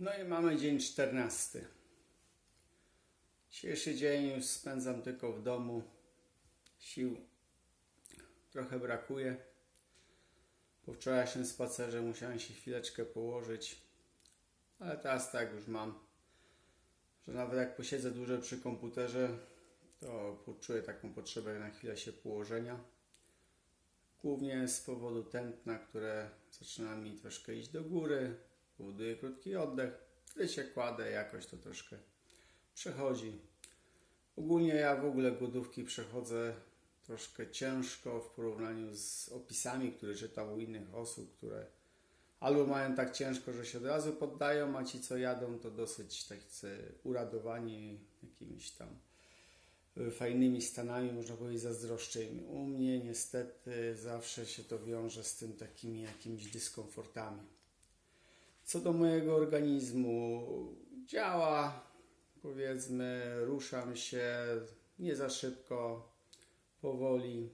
No i mamy dzień 14. Dzisiejszy dzień już spędzam tylko w domu. Sił trochę brakuje. Po wczorajszym spacerze musiałem się chwileczkę położyć. Ale teraz tak już mam, że nawet jak posiedzę dłużej przy komputerze, to poczuję taką potrzebę na chwilę się położenia. Głównie z powodu tętna, które zaczyna mi troszkę iść do góry, powoduje krótki oddech. Wtedy się kładę, jakoś to troszkę przechodzi. Ogólnie ja w ogóle głodówki przechodzę troszkę ciężko w porównaniu z opisami, które czytam u innych osób, które albo mają tak ciężko, że się od razu poddają, a ci co jadą to dosyć tacy uradowani jakimiś tam y, fajnymi stanami, można powiedzieć zazdroszczymi. U mnie niestety zawsze się to wiąże z tym takimi jakimiś dyskomfortami. Co do mojego organizmu, działa, powiedzmy, ruszam się nie za szybko, powoli.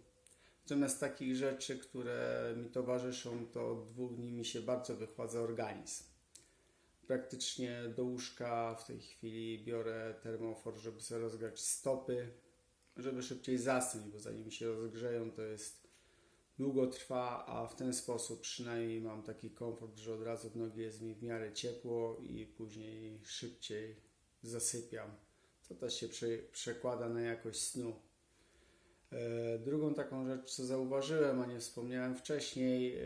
Natomiast takich rzeczy, które mi towarzyszą, to od dwóch dni mi się bardzo wychładza organizm. Praktycznie do łóżka w tej chwili biorę termofor, żeby sobie rozgrzać stopy, żeby szybciej zasnąć, bo zanim się rozgrzeją, to jest długo trwa, a w ten sposób przynajmniej mam taki komfort, że od razu w nogi jest mi w miarę ciepło i później szybciej zasypiam. To też się prze, przekłada na jakość snu. E, drugą taką rzecz, co zauważyłem, a nie wspomniałem wcześniej, e,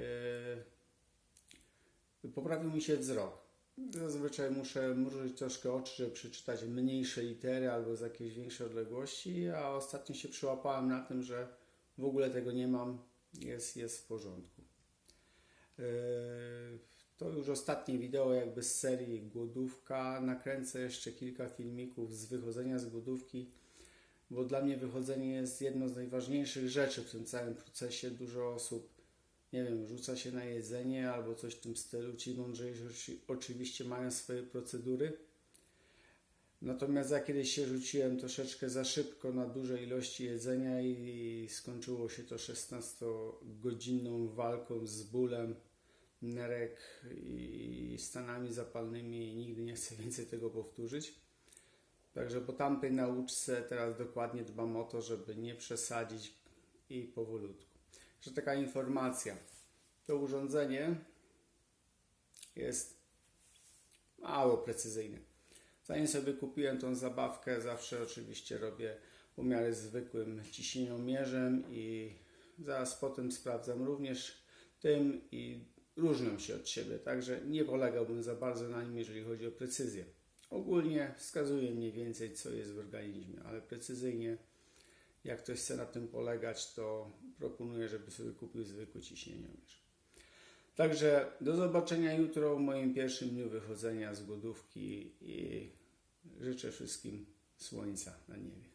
poprawił mi się wzrok. Zazwyczaj muszę mrużyć troszkę oczy, żeby przeczytać mniejsze litery albo z jakiejś większej odległości, a ostatnio się przyłapałem na tym, że w ogóle tego nie mam, jest, jest w porządku. E, To już ostatnie wideo jakby z serii Głodówka. Nakręcę jeszcze kilka filmików z wychodzenia z głodówki, bo dla mnie wychodzenie jest jedną z najważniejszych rzeczy w tym całym procesie. Dużo osób, nie wiem, rzuca się na jedzenie albo coś w tym stylu. Ci mądrzejsi oczy- oczywiście mają swoje procedury. Natomiast ja kiedyś się rzuciłem troszeczkę za szybko na duże ilości jedzenia i skończyło się to 16-godzinną walką z bólem nerek i stanami zapalnymi i nigdy nie chcę więcej tego powtórzyć. Także po tamtej nauczce teraz dokładnie dbam o to, żeby nie przesadzić i powolutku. Że taka informacja. To urządzenie jest mało precyzyjne. Zanim sobie kupiłem tą zabawkę, zawsze oczywiście robię pomiary zwykłym ciśnieniomierzem i zaraz potem sprawdzam również tym i różnią się od siebie, także nie polegałbym za bardzo na nim, jeżeli chodzi o precyzję. Ogólnie wskazuje mniej więcej, co jest w organizmie, ale precyzyjnie, jak ktoś chce na tym polegać, to proponuję, żeby sobie kupił zwykły ciśnieniomierz. Także do zobaczenia jutro w moim pierwszym dniu wychodzenia z głodówki i życzę wszystkim słońca na niebie.